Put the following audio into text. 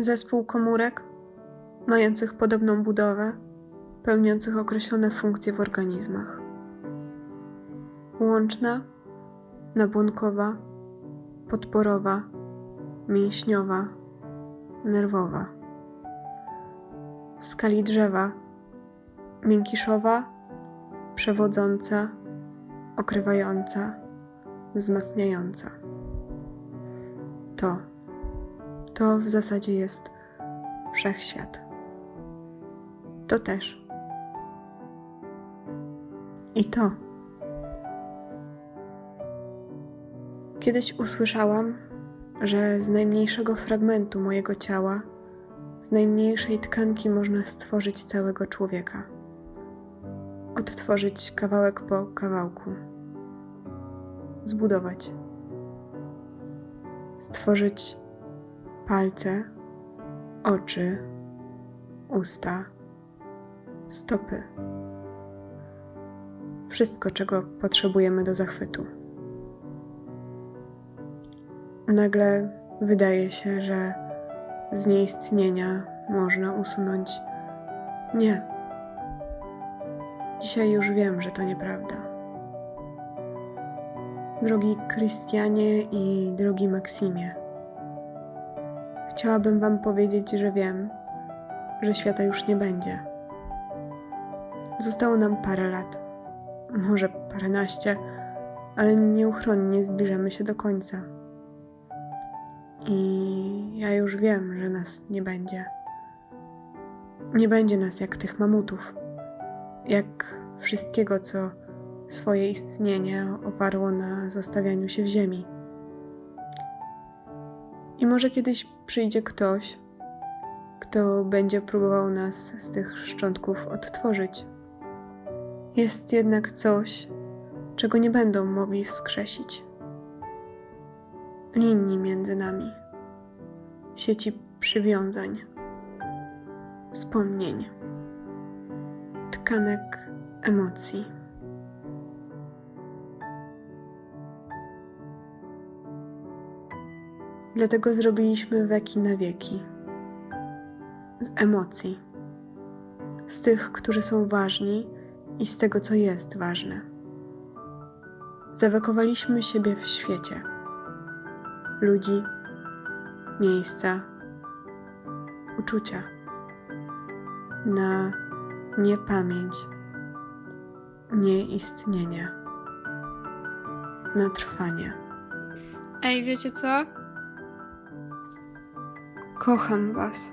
Zespół komórek mających podobną budowę, pełniących określone funkcje w organizmach. Łączna, nabłonkowa, podporowa, mięśniowa, nerwowa. W skali drzewa miękiszowa, przewodząca, okrywająca, wzmacniająca. To, to w zasadzie jest wszechświat. To też. I to. Kiedyś usłyszałam, że z najmniejszego fragmentu mojego ciała, z najmniejszej tkanki można stworzyć całego człowieka. Odtworzyć kawałek po kawałku. Zbudować. Stworzyć palce, oczy, usta, stopy. Wszystko, czego potrzebujemy do zachwytu. Nagle wydaje się, że z nieistnienia można usunąć nie. Dzisiaj już wiem, że to nieprawda. Drogi Krystianie i drogi Maksimie, chciałabym Wam powiedzieć, że wiem, że świata już nie będzie. Zostało nam parę lat, może paręnaście, ale nieuchronnie zbliżamy się do końca. I ja już wiem, że nas nie będzie. Nie będzie nas jak tych mamutów, jak wszystkiego, co swoje istnienie oparło na zostawianiu się w ziemi. Może kiedyś przyjdzie ktoś, kto będzie próbował nas z tych szczątków odtworzyć. Jest jednak coś, czego nie będą mogli wskrzesić. Linii między nami, sieci przywiązań, wspomnień, tkanek emocji. Dlatego zrobiliśmy weki na wieki. Z emocji, z tych, którzy są ważni i z tego, co jest ważne. Zawekowaliśmy siebie w świecie. Ludzi, miejsca, uczucia. Na niepamięć, nieistnienie, na trwanie. Ej, wiecie co? Kocham Was.